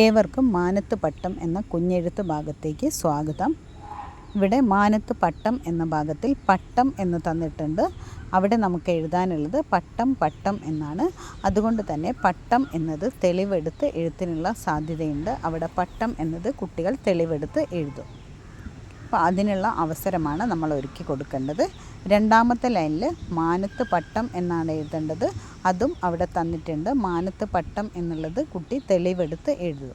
ഏവർക്കും മാനത്ത് പട്ടം എന്ന കുഞ്ഞെഴുത്ത് ഭാഗത്തേക്ക് സ്വാഗതം. ഇവിടെ മാനത്ത് പട്ടം എന്ന ഭാഗത്തിൽ പട്ടം എന്ന് തന്നിട്ടുണ്ട്. അവിടെ നമുക്ക് എഴുതാനുള്ളത് പട്ടം പട്ടം എന്നാണ്. അതുകൊണ്ട് തന്നെ പട്ടം എന്നത് തെളിവെടുത്ത് എഴുത്തിനുള്ള സാധ്യതയുണ്ട്. അവിടെ പട്ടം എന്നത് കുട്ടികൾ തെളിവെടുത്ത് എഴുതും. അപ്പോൾ അതിനുള്ള അവസരമാണ് നമ്മൾ ഒരുക്കി കൊടുക്കേണ്ടത്. രണ്ടാമത്തെ ലൈനിൽ മാനത്ത് പട്ടം എന്നാണ് എഴുതേണ്ടത്. അതും അവിടെ തന്നിട്ടുണ്ട്. മാനത്ത് പട്ടം എന്നുള്ളത് കുട്ടി തെളിവെടുത്ത് എഴുതും.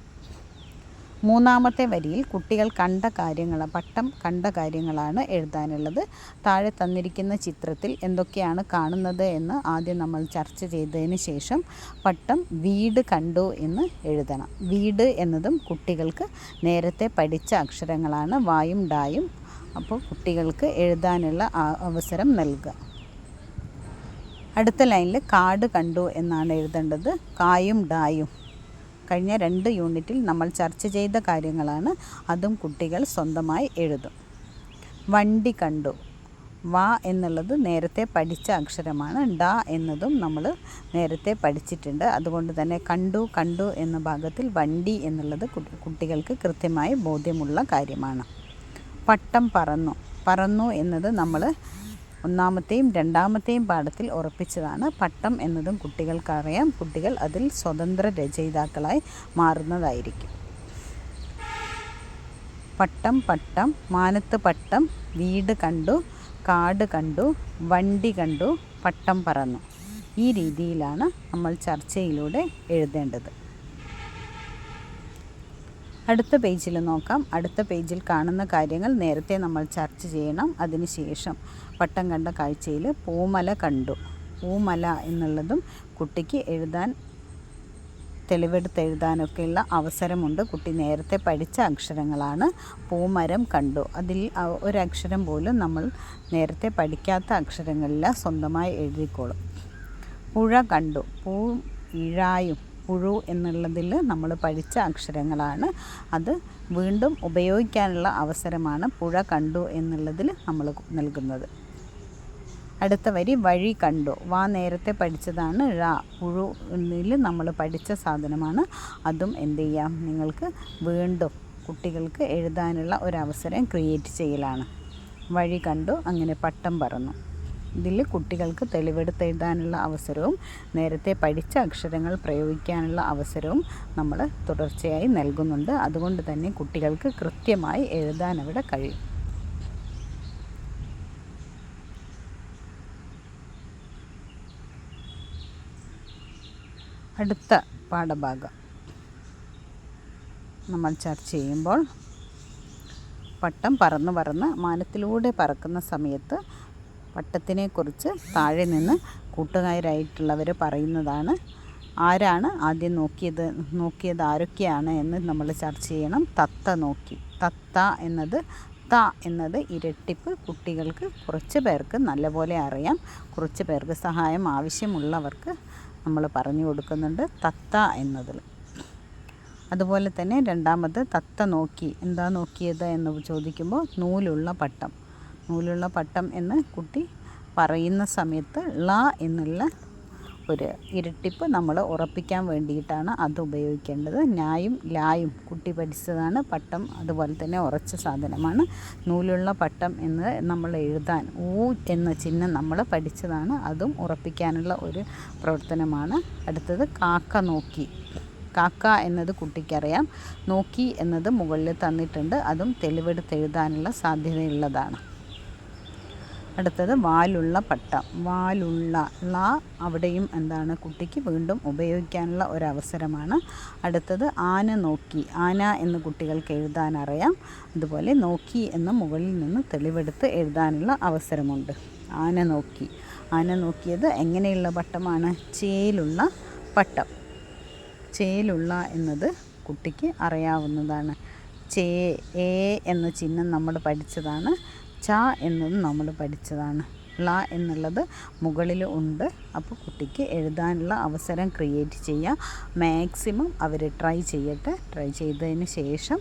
മൂന്നാമത്തെ വരിയിൽ കുട്ടികൾ കണ്ട കാര്യങ്ങൾ പട്ടം കണ്ട കാര്യങ്ങളാണ് എഴുതാനുള്ളത്. താഴെ തന്നിരിക്കുന്ന ചിത്രത്തിൽ എന്തൊക്കെയാണ് കാണുന്നത് എന്ന് ആദ്യം നമ്മൾ ചർച്ച ചെയ്തതിന് ശേഷം പട്ടം വീട് കണ്ടു എന്ന് എഴുതണം. വീട് എന്നതും കുട്ടികൾക്ക് നേരത്തെ പഠിച്ച അക്ഷരങ്ങളാണ്. വായും ഡായും അപ്പോൾ കുട്ടികൾക്ക് എഴുതാനുള്ള അവസരം നൽകുക. അടുത്ത ലൈനിൽ കാട് കണ്ടു എന്നാണ് എഴുതേണ്ടത്. കായും ഡായും. കഴിഞ്ഞ രണ്ട് യൂണിറ്റിൽ നമ്മൾ ചർച്ച ചെയ്ത കാര്യങ്ങളാണ്. അതും കുട്ടികൾ സ്വന്തമായി എഴുതും. വണ്ടി കണ്ടു. വ എന്നുള്ളത് നേരത്തെ പഠിച്ച അക്ഷരമാണ്. ഡ എന്നതും നമ്മൾ നേരത്തെ പഠിച്ചിട്ടുണ്ട്. അതുകൊണ്ട് തന്നെ കണ്ടു കണ്ടു എന്ന ഭാഗത്തിൽ വണ്ടി എന്നുള്ളത് കുട്ടികൾക്ക് കൃത്യമായി ബോധ്യമുള്ള കാര്യമാണ്. പട്ടം പറന്നു. പറന്നു എന്നത് നമ്മൾ ഒന്നാമത്തെയും രണ്ടാമത്തെയും പാഠത്തിൽ ഉറപ്പിച്ചതാണ്. പട്ടം എന്നതും കുട്ടികൾക്കറിയാം. കുട്ടികൾ അതിൽ സ്വതന്ത്ര രചയിതാക്കളായി മാറുന്നതായിരിക്കും. പട്ടം പട്ടം മാനത്ത് പട്ടം വീട് കണ്ടു കാട് കണ്ടു വണ്ടി കണ്ടു പട്ടം പറന്നു. ഈ രീതിയിലാണ് നമ്മൾ ചർച്ചയിലൂടെ എഴുതേണ്ടത്. അടുത്ത പേജിൽ നോക്കാം. അടുത്ത പേജിൽ കാണുന്ന കാര്യങ്ങൾ നേരത്തെ നമ്മൾ ചർച്ച ചെയ്യണം. അതിനുശേഷം പട്ടം കണ്ട കാഴ്ചയിൽ പൂമല കണ്ടു. പൂമല എന്നുള്ളതും കുട്ടിക്ക് എഴുതാൻ തെളിവെടുത്ത് എഴുതാനൊക്കെയുള്ള അവസരമുണ്ട്. കുട്ടി നേരത്തെ പഠിച്ച അക്ഷരങ്ങളാണ് പൂമരം കണ്ടു. അതിൽ ഒരക്ഷരം പോലും നമ്മൾ നേരത്തെ പഠിക്കാത്ത അക്ഷരങ്ങളിൽ സ്വന്തമായി എഴുതിക്കോളും. പുഴ കണ്ടു. പൂ ഇഴായും പുഴു എന്നുള്ളതിൽ നമ്മൾ പഠിച്ച അക്ഷരങ്ങളാണ്. അത് വീണ്ടും ഉപയോഗിക്കാനുള്ള അവസരമാണ് പുഴ കണ്ടു എന്നുള്ളതിൽ നമ്മൾ നൽകുന്നത്. അടുത്ത വരി വഴി കണ്ടു. വാ നേരത്തെ പഠിച്ചതാണ് ഴ. പുഴുവിൽ നമ്മൾ പഠിച്ച സാധനമാണ്. അതും എന്ത് ചെയ്യാം? നിങ്ങൾക്ക് വീണ്ടും കുട്ടികൾക്ക് എഴുതാനുള്ള ഒരവസരം ക്രിയേറ്റ് ചെയ്യലാണ്. വഴി കണ്ടു അങ്ങനെ പട്ടം പറന്നു. ഇതിൽ കുട്ടികൾക്ക് തെളിവെടുത്ത് എഴുതാനുള്ള അവസരവും നേരത്തെ പഠിച്ച അക്ഷരങ്ങൾ പ്രയോഗിക്കാനുള്ള അവസരവും നമ്മൾ തുടർച്ചയായി നൽകുന്നുണ്ട്. അതുകൊണ്ട് തന്നെ കുട്ടികൾക്ക് കൃത്യമായി എഴുതാൻ അവിടെ കഴിയും. അടുത്ത പാഠഭാഗം. നമ്മൾ ചർച്ച ചെയ്യുമ്പോൾ പട്ടം പറന്ന് പറന്ന് മാനത്തിലൂടെ പറക്കുന്ന സമയത്ത് പട്ടത്തിനെക്കുറിച്ച് താഴെ നിന്ന് കൂട്ടുകാരായിട്ടുള്ളവർ പറയുന്നതാണ്. ആരാണ് ആദ്യം നോക്കിയത് നോക്കിയത് ആരൊക്കെയാണ് എന്ന് നമ്മൾ ചർച്ച ചെയ്യണം. തത്ത നോക്കി. തത്ത എന്നത് ത എന്നത് ഇരട്ടിപ്പ് കുട്ടികൾക്ക് കുറച്ച് പേർക്ക് നല്ലപോലെ അറിയാം. കുറച്ച് പേർക്ക് സഹായം ആവശ്യമുള്ളവർക്ക് നമ്മൾ പറഞ്ഞു കൊടുക്കുന്നുണ്ട് തത്ത എന്നതിൽ. അതുപോലെ തന്നെ രണ്ടാമത് തത്ത നോക്കി. എന്താ നോക്കിയത് എന്ന് ചോദിക്കുമ്പോൾ നൂലുള്ള പട്ടം. നൂലുള്ള പട്ടം എന്ന് കുട്ടി പറയുന്ന സമയത്ത് ള എന്നുള്ള ഒരു ഇരട്ടിപ്പ് നമ്മൾ ഉറപ്പിക്കാൻ വേണ്ടിയിട്ടാണ് അത് ഉപയോഗിക്കേണ്ടത്. ഞായും ലായും കുട്ടി പഠിച്ചതാണ്. പട്ടം അതുപോലെ തന്നെ ഉറച്ച സാധനമാണ്. നൂലുള്ള പട്ടം എന്ന് നമ്മൾ എഴുതാൻ ഊ എന്ന ചിഹ്നം നമ്മൾ പഠിച്ചതാണ്. അതും ഉറപ്പിക്കാനുള്ള ഒരു പ്രവർത്തനമാണ്. അടുത്തത് കാക്ക നോക്കി. കാക്ക എന്നത് കുട്ടിക്കറിയാം. നോക്കി എന്നത് മുകളിൽ തന്നിട്ടുണ്ട്. അതും തെളിവെടുത്ത് എഴുതാനുള്ള സാധ്യതയുള്ളതാണ്. അടുത്തത് വാലുള്ള പട്ടം. വാലുള്ള ള അവിടെയും എന്താണ് കുട്ടിക്ക് വീണ്ടും ഉപയോഗിക്കാനുള്ള ഒരവസരമാണ്. അടുത്തത് ആന നോക്കി. ആന എന്ന് കുട്ടികൾക്ക് എഴുതാൻ അറിയാം. അതുപോലെ നോക്കി എന്ന് മുകളിൽ നിന്ന് തെളിവെടുത്ത് എഴുതാനുള്ള അവസരമുണ്ട്. ആന നോക്കി. ആന നോക്കിയത് എങ്ങനെയുള്ള പട്ടമാണ്? ചേലുള്ള പട്ടം. ചേലുള്ള എന്നത് കുട്ടിക്ക് അറിയാവുന്നതാണ്. ചേ എ എന്ന ചിഹ്നം നമ്മൾ പഠിച്ചതാണ്. ച എന്നത് നമ്മൾ പഠിച്ചതാണ്. ള എന്നുള്ളത് മുകളിൽ ഉണ്ട്. അപ്പോൾ കുട്ടിക്ക് എഴുതാനുള്ള അവസരം ക്രിയേറ്റ് ചെയ്യുക മാക്സിമം അവർ ട്രൈ ചെയ്യട്ടെ. ട്രൈ ചെയ്തതിന് ശേഷം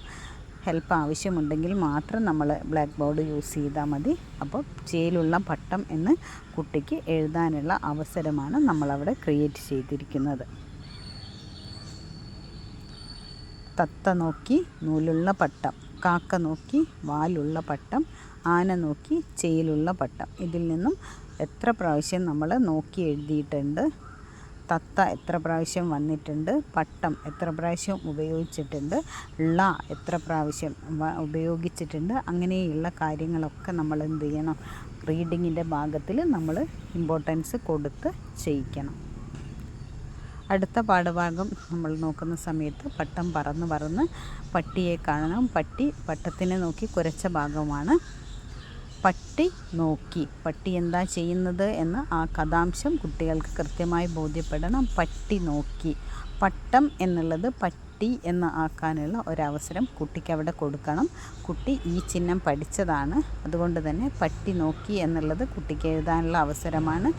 ഹെൽപ്പ് ആവശ്യമുണ്ടെങ്കിൽ മാത്രം നമ്മൾ ബ്ലാക്ക് ബോർഡ് യൂസ് ചെയ്താൽ മതി. അപ്പോൾ ചേലുള്ള പട്ടം എന്ന് കുട്ടിക്ക് എഴുതാനുള്ള അവസരമാണ് നമ്മളവിടെ ക്രിയേറ്റ് ചെയ്തിരിക്കുന്നത്. തത്ത നോക്കി നൂലുള്ള പട്ടം. കാക്ക നോക്കി വാലുള്ള പട്ടം ആന നോക്കി ചെയിലുള്ള പട്ടം. ഇതിൽ നിന്നും എത്ര പ്രാവശ്യം നമ്മൾ നോക്കി എഴുതിയിട്ടുണ്ട്? തത്ത എത്ര പ്രാവശ്യം വന്നിട്ടുണ്ട്? പട്ടം എത്ര പ്രാവശ്യം ഉപയോഗിച്ചിട്ടുണ്ട്? ള എത്ര പ്രാവശ്യം ഉപയോഗിച്ചിട്ടുണ്ട്? അങ്ങനെയുള്ള കാര്യങ്ങളൊക്കെ നമ്മൾ എന്ത് ചെയ്യണം? റീഡിങ്ങിന്റെ ഭാഗത്തിൽ നമ്മൾ ഇമ്പോർട്ടൻസ് കൊടുത്ത് ചെയ്യിക്കണം. അടുത്ത പാഠഭാഗം നമ്മൾ നോക്കുന്ന സമയത്ത് പട്ടം പറന്ന് പറന്ന് പട്ടിയെ കാണണം. പട്ടി പട്ടത്തിനെ നോക്കി കുരച്ച ഭാഗമാണ്. പട്ടി നോക്കി. പട്ടി എന്താ ചെയ്യുന്നത് എന്ന് ആ കഥാംശം കുട്ടികൾക്ക് കൃത്യമായി ബോധ്യപ്പെടണം. പട്ടി നോക്കി. പട്ടം എന്നുള്ളത് പട്ടി എന്ന് ആക്കാനുള്ള ഒരവസരം കുട്ടിക്ക് അവിടെ കൊടുക്കണം. കുട്ടി ഈ ചിഹ്നം പഠിച്ചതാണ്. അതുകൊണ്ട് തന്നെ പട്ടി നോക്കി എന്നുള്ളത് കുട്ടിക്ക് എഴുതാനുള്ള അവസരമാണ്.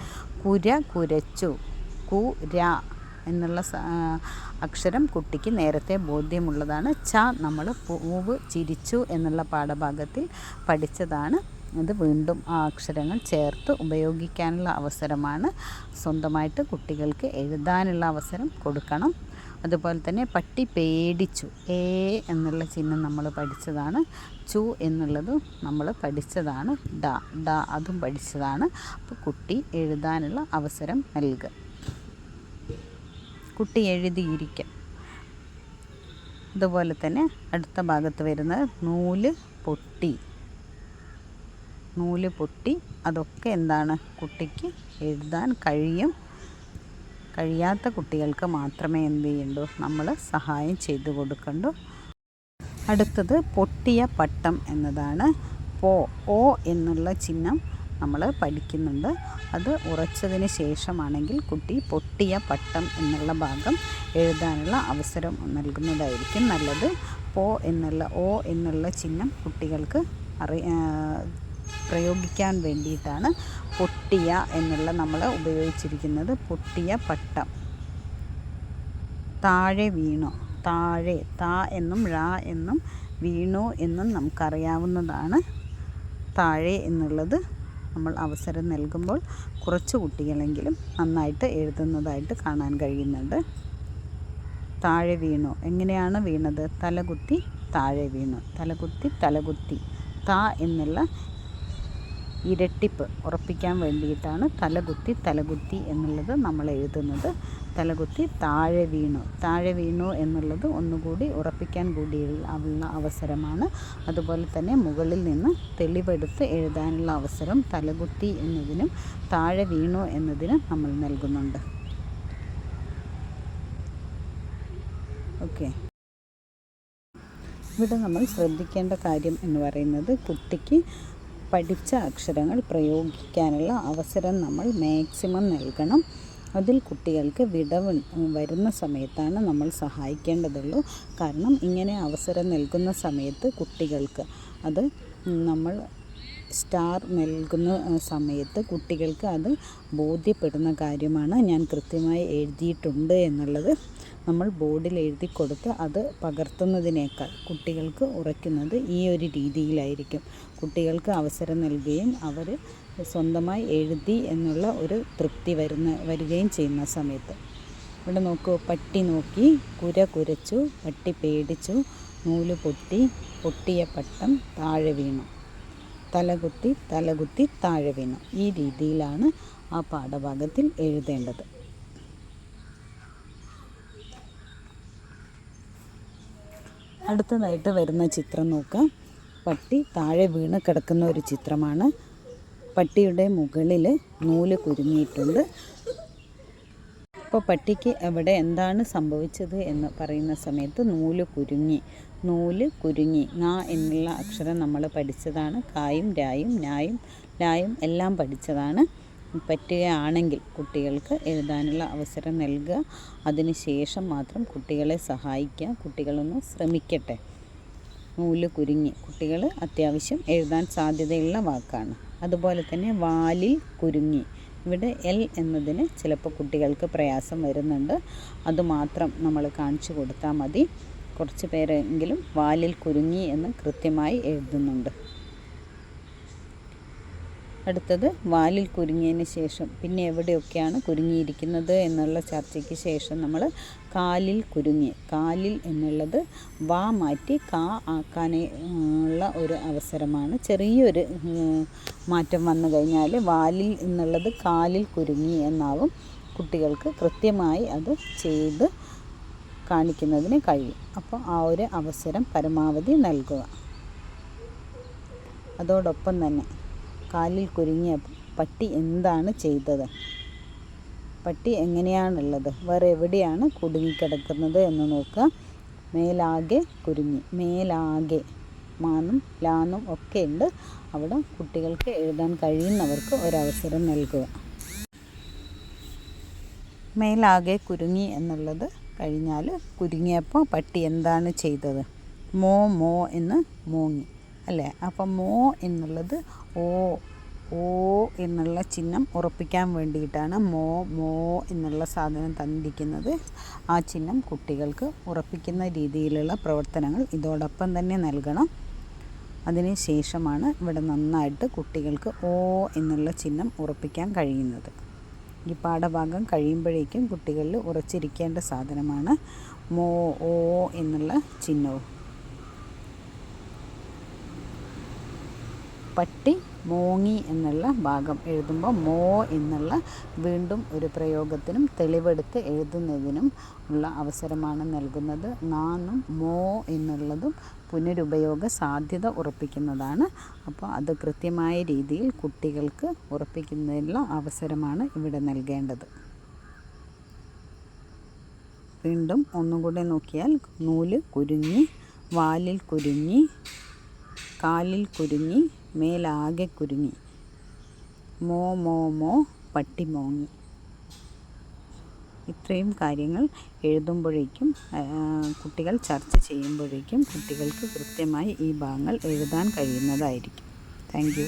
കുര കുരച്ചു. കുര എന്നുള്ള അക്ഷരം കുട്ടിക്ക് നേരത്തെ ബോധ്യമുള്ളതാണ്. ച നമ്മൾ പൂവ് ചിരിച്ചു എന്നുള്ള പാഠഭാഗത്തിൽ പഠിച്ചതാണ്. അത് വീണ്ടും ആ അക്ഷരങ്ങൾ ചേർത്ത് ഉപയോഗിക്കാനുള്ള അവസരമാണ്. സ്വന്തമായിട്ട് കുട്ടികൾക്ക് എഴുതാനുള്ള അവസരം കൊടുക്കണം. അതുപോലെ തന്നെ പട്ടി പേടിച്ചു ഏ എന്നുള്ള ചിഹ്നം നമ്മൾ പഠിച്ചതാണ്. ചു എന്നുള്ളത് നമ്മൾ പഠിച്ചതാണ്. ഡ ഡ അതും പഠിച്ചതാണ്. അപ്പോൾ കുട്ടി എഴുതാനുള്ള അവസരം നൽകുക. കുട്ടി എഴുതിയിരിക്കും. അതുപോലെ തന്നെ അടുത്ത ഭാഗത്ത് വരുന്ന നൂൽ പൊട്ടി. നൂൽ പൊട്ടി. അതൊക്കെ എന്താണ്? കുട്ടിക്ക് എഴുതാൻ കഴിയും. കഴിയാത്ത കുട്ടികൾക്ക് മാത്രമേ എന്ത് ചെയ്യണ്ടൂ? നമ്മൾ സഹായം ചെയ്തു കൊടുക്കണ്ടു. അടുത്തത് പൊട്ടിയ പട്ടം എന്നതാണ്. പോ ഓ എന്നുള്ള ചിഹ്നം നമ്മൾ പഠിക്കുന്നുണ്ട്. അത് ഉറച്ചതിന് ശേഷമാണെങ്കിൽ കുട്ടി പൊട്ടിയ പട്ടം എന്നുള്ള ഭാഗം എഴുതാനുള്ള അവസരം നൽകുന്നതായിരിക്കും നല്ലത്. പോ എന്നുള്ള ഓ എന്നുള്ള ചിഹ്നം കുട്ടികൾക്ക് അറി പ്രയോഗിക്കാൻ വേണ്ടിയിട്ടാണ് പൊട്ടിയ എന്നുള്ള നമ്മൾ ഉപയോഗിച്ചിരിക്കുന്നത്. പൊട്ടിയ പട്ടം. താഴെ വീണു. താഴെ താ എന്നും ഴ എന്നും വീണു എന്നും നമുക്കറിയാവുന്നതാണ്. താഴെ എന്നുള്ളത് നമ്മൾ അവസരം നൽകുമ്പോൾ കുറച്ച് കുട്ടികളെങ്കിലും നന്നായിട്ട് എഴുതുന്നതായിട്ട് കാണാൻ കഴിയുന്നുണ്ട്. താഴെ വീണു. എങ്ങനെയാണ് വീണത്? തലകുത്തി താഴെ വീണു. തലകുത്തി തലകുത്തി. താ എന്നുള്ള ഇരട്ടിപ്പ് ഉറപ്പിക്കാൻ വേണ്ടിയിട്ടാണ് തലകുത്തി തലകുത്തി എന്നുള്ളത് നമ്മൾ എഴുതുന്നത്. തലകുത്തി താഴെ വീണു. താഴെ വീണു എന്നുള്ളത് ഒന്നുകൂടി ഉറപ്പിക്കാൻ കൂടിയുള്ള അവസരമാണ്. അതുപോലെ തന്നെ മുകളിൽ നിന്ന് തെളിവെടുത്ത് എഴുതാനുള്ള അവസരം തലകുത്തി എന്നതിനും താഴെ വീണു എന്നതിനും നമ്മൾ നൽകുന്നുണ്ട്. ഓക്കെ. ഇവിടെ നമ്മൾ ശ്രദ്ധിക്കേണ്ട കാര്യം എന്ന് പറയുന്നത് കുട്ടിക്ക് പഠിച്ച അക്ഷരങ്ങൾ പ്രയോഗിക്കാനുള്ള അവസരം നമ്മൾ മാക്സിമം നൽകണം. അതിൽ കുട്ടികൾക്ക് വിടവ് വരുന്ന സമയത്താണ് നമ്മൾ സഹായിക്കേണ്ടതുള്ളൂ. കാരണം ഇങ്ങനെ അവസരം നൽകുന്ന സമയത്ത് കുട്ടികൾക്ക് അത് നമ്മൾ സ്റ്റാർ നൽകുന്ന സമയത്ത് കുട്ടികൾക്ക് അത് ബോധ്യപ്പെടുന്ന കാര്യമാണ് ഞാൻ കൃത്യമായി എഴുതിയിട്ടുണ്ട് എന്നുള്ളത് നമ്മൾ ബോർഡിൽ എഴുതി കൊടുത്ത് അത് പകർത്തുന്നതിനേക്കാൾ കുട്ടികൾക്ക് ഉറയ്ക്കുന്നത് ഈ ഒരു രീതിയിലായിരിക്കും. കുട്ടികൾക്ക് അവസരം നൽകുകയും അവർ സ്വന്തമായി എഴുതി എന്നുള്ള ഒരു തൃപ്തി വരുന്ന വരികയും ചെയ്യുന്ന സമയത്ത്. ഇവിടെ നോക്കൂ പട്ടി നോക്കി കുര കുരച്ചു പട്ടി പേടിച്ചു നൂൽ പൊട്ടി പൊട്ടിയ പട്ടം താഴെ വീണു. തലകുത്തി തലകുത്തി താഴെ വീണു. ഈ രീതിയിലാണ് ആ പാഠഭാഗത്തിൽ എഴുതേണ്ടത്. അടുത്തതായിട്ട് വരുന്ന ചിത്രം നോക്കാം. പട്ടി താഴെ വീണ് കിടക്കുന്ന ഒരു ചിത്രമാണ്. പട്ടിയുടെ മുകളിൽ നൂൽ കുരുങ്ങിയിട്ടുണ്ട്. അപ്പോൾ പട്ടിക്ക് എവിടെ എന്താണ് സംഭവിച്ചത് എന്ന് പറയുന്ന സമയത്ത് നൂൽ കുരുങ്ങി. നൂൽ കുരുങ്ങി. ങ എന്നുള്ള അക്ഷരം നമ്മൾ പഠിച്ചതാണ്. കായും രായും നായും ലായും എല്ലാം പഠിച്ചതാണ്. പറ്റുകയാണെങ്കിൽ കുട്ടികൾക്ക് എഴുതാനുള്ള അവസരം നൽകുക. അതിനുശേഷം മാത്രം കുട്ടികളെ സഹായിക്കുക. കുട്ടികളൊന്ന് ശ്രമിക്കട്ടെ. നൂൽ കുരുങ്ങി. കുട്ടികൾ അത്യാവശ്യം എഴുതാൻ സാധ്യതയുള്ള വാക്കാണ്. അതുപോലെ തന്നെ വാലിൽ കുരുങ്ങി. ഇവിടെ എൽ എന്നതിന് ചിലപ്പോൾ കുട്ടികൾക്ക് പ്രയാസം വരുന്നുണ്ട്. അതുമാത്രം നമ്മൾ കാണിച്ചു കൊടുത്താൽ മതി. കുറച്ച് പേരെങ്കിലും വാലിൽ കുരുങ്ങി എന്ന് കൃത്യമായി എഴുതുന്നുണ്ട്. അടുത്തത് വാലിൽ കുരുങ്ങിയതിന് ശേഷം പിന്നെ എവിടെയൊക്കെയാണ് കുരുങ്ങിയിരിക്കുന്നത് എന്നുള്ള ചർച്ചയ്ക്ക് ശേഷം നമ്മൾ കാലിൽ കുരുങ്ങി. കാലിൽ എന്നുള്ളത് വാ മാറ്റി കാ ആക്കാനേ ഉള്ള ഒരു അവസരമാണ്. ചെറിയൊരു മാറ്റം വന്നു കഴിഞ്ഞാൽ വാലിൽ എന്നുള്ളത് കാലിൽ കുരുങ്ങി എന്നാവും കുട്ടികൾക്ക് കൃത്യമായി അത് ചെയ്ത് കാണിക്കുന്നതിന് കഴിയും. അപ്പോൾ ആ ഒരു അവസരം പരമാവധി നൽകുക. അതോടൊപ്പം തന്നെ കാലിൽ കുരുങ്ങിയ പട്ടി എന്താണ് ചെയ്തത്? പട്ടി എങ്ങനെയാണുള്ളത്? വേറെ എവിടെയാണ് കുടുങ്ങിക്കിടക്കുന്നത് എന്ന് നോക്കുക. മേലാകെ കുരുങ്ങി. മേലാകെ മാനും ലാന്നും ഒക്കെ ഉണ്ട്. അവിടെ കുട്ടികൾക്ക് എഴുതാൻ കഴിയുന്നവർക്ക് ഒരവസരം നൽകുക. മേലാകെ കുരുങ്ങി എന്നുള്ളത് കഴിഞ്ഞാൽ കുരുങ്ങിയപ്പോൾ പട്ടി എന്താണ് ചെയ്തത്? മോ മോ എന്ന് മൂങ്ങി. അല്ലേ? അപ്പം മോ എന്നുള്ളത് ഓ ഓ എന്നുള്ള ചിഹ്നം ഉറപ്പിക്കാൻ വേണ്ടിയിട്ടാണ് മോ മോ എന്നുള്ള സാധനം തന്നിരിക്കുന്നത്. ആ ചിഹ്നം കുട്ടികൾക്ക് ഉറപ്പിക്കുന്ന രീതിയിലുള്ള പ്രവർത്തനങ്ങൾ ഇതോടൊപ്പം തന്നെ നൽകണം. അതിന് ശേഷമാണ് ഇവിടെ നന്നായിട്ട് കുട്ടികൾക്ക് ഓ എന്നുള്ള ചിഹ്നം ഉറപ്പിക്കാൻ കഴിയുന്നത്. ഈ പാഠഭാഗം കഴിയുമ്പോഴേക്കും കുട്ടികളിൽ ഉറച്ചിരിക്കേണ്ട സാധനമാണ് മോ ഓ എന്നുള്ള ചിഹ്നവും. പട്ടി മോങ്ങി എന്നുള്ള ഭാഗം എഴുതുമ്പോൾ മോ എന്നുള്ള വീണ്ടും ഒരു പ്രയോഗത്തിനും തെളിവെടുത്ത് എഴുതുന്നതിനും ഉള്ള അവസരമാണ് നൽകുന്നത്. നാന്നും മോ എന്നുള്ളതും പുനരുപയോഗ സാധ്യത ഉറപ്പിക്കുന്നതാണ്. അപ്പോൾ അത് കൃത്യമായ രീതിയിൽ കുട്ടികൾക്ക് ഉറപ്പിക്കുന്നതിനുള്ള അവസരമാണ് ഇവിടെ നൽകേണ്ടത്. വീണ്ടും ഒന്നും കൂടെ നോക്കിയാൽ നൂൽ കുരുങ്ങി വാലിൽ കുരുങ്ങി കാലിൽ കുരുങ്ങി മേലാകെ കുരുങ്ങി. മോ മോ മോ പട്ടി മോങ്ങി. ഇത്രയും കാര്യങ്ങൾ എഴുതുമ്പോഴേക്കും കുട്ടികൾ ചർച്ച ചെയ്യുമ്പോഴേക്കും കുട്ടികൾക്ക് കൃത്യമായി ഈ ഭാഗങ്ങൾ എഴുതാൻ കഴിയുന്നതായിരിക്കും. താങ്ക്